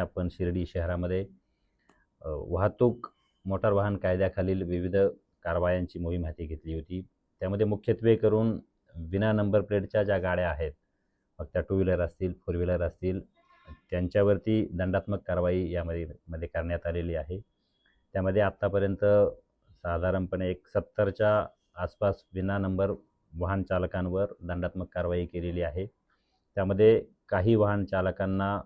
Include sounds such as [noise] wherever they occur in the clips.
आपण शिर्डी शहरामध्ये वाहतूक मोटार वाहन कायद्याखालील विविध कारवायांची मोहीम हाती घेतली होती. त्यामध्ये मुख्यत्वे करून विना नंबर प्लेटच्या ज्या गाड्या आहेत मग त्या टू व्हीलर असतील फोर व्हीलर असतील त्यांच्यावरती दंडात्मक कारवाई यामध्ये मध्ये करण्यात आलेली आहे. त्यामध्ये आत्तापर्यंत साधारणपणे एक सत्तरच्या आसपास विना नंबर वाहन चालकांवर दंडात्मक कारवाई केलेली आहे. त्यामध्ये काही वाहन चालकांना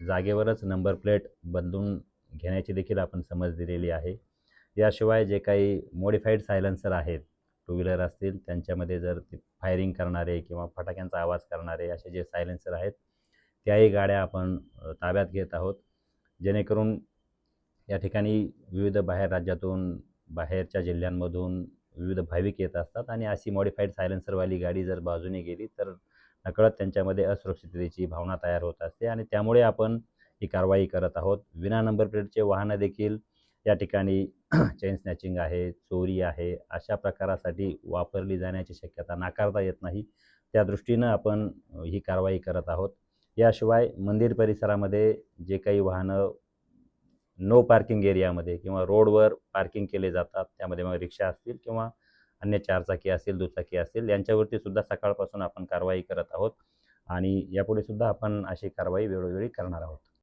जागेवरच नंबर प्लेट बदलून घेण्याची देखील आपण समज दिलेली आहे. याशिवाय जे काही मॉडिफाईड सायलेन्सर आहेत टू व्हीलर असतील त्यांच्यामध्ये जर ते फायरिंग करणारे किंवा फटाक्यांचा आवाज करणारे असे जे सायलेन्सर आहेत त्याही गाड्या आपण ताब्यात घेत आहोत. जेणेकरून या ठिकाणी विविध बाहेर राज्यातून बाहेरच्या जिल्ह्यांमधून विविध भाविक येत असतात आणि अशी मॉडिफाईड सायलेन्सरवाली गाडी जर बाजूने गेली तर नकळत त्यांच्यामध्ये असुरक्षिततेची भावना तयार होत असते आणि त्यामुळे आपण ही कारवाई करत आहोत. विना नंबर प्लेटचे वाहनं देखील या ठिकाणी [clears throat] चेन स्नॅचिंग आहे चोरी आहे अशा प्रकारासाठी वापरली जाण्याची शक्यता नाकारता येत नाही. त्या दृष्टीनं आपण ही कारवाई करत आहोत. याशिवाय मंदिर परिसरामध्ये जे काही वाहनं नो पार्किंग एरियामध्ये किंवा रोडवर पार्किंग केले जातात त्यामध्ये मग रिक्षा असतील किंवा अन्य चारचाकी असतील दुचाकी असतील यांच्यावरती सुद्धा सकाळपासून आपण कारवाई करत आहोत. आणि यापुढे सुद्धा आपण अशी कारवाई वेळोवेळी करणार आहोत.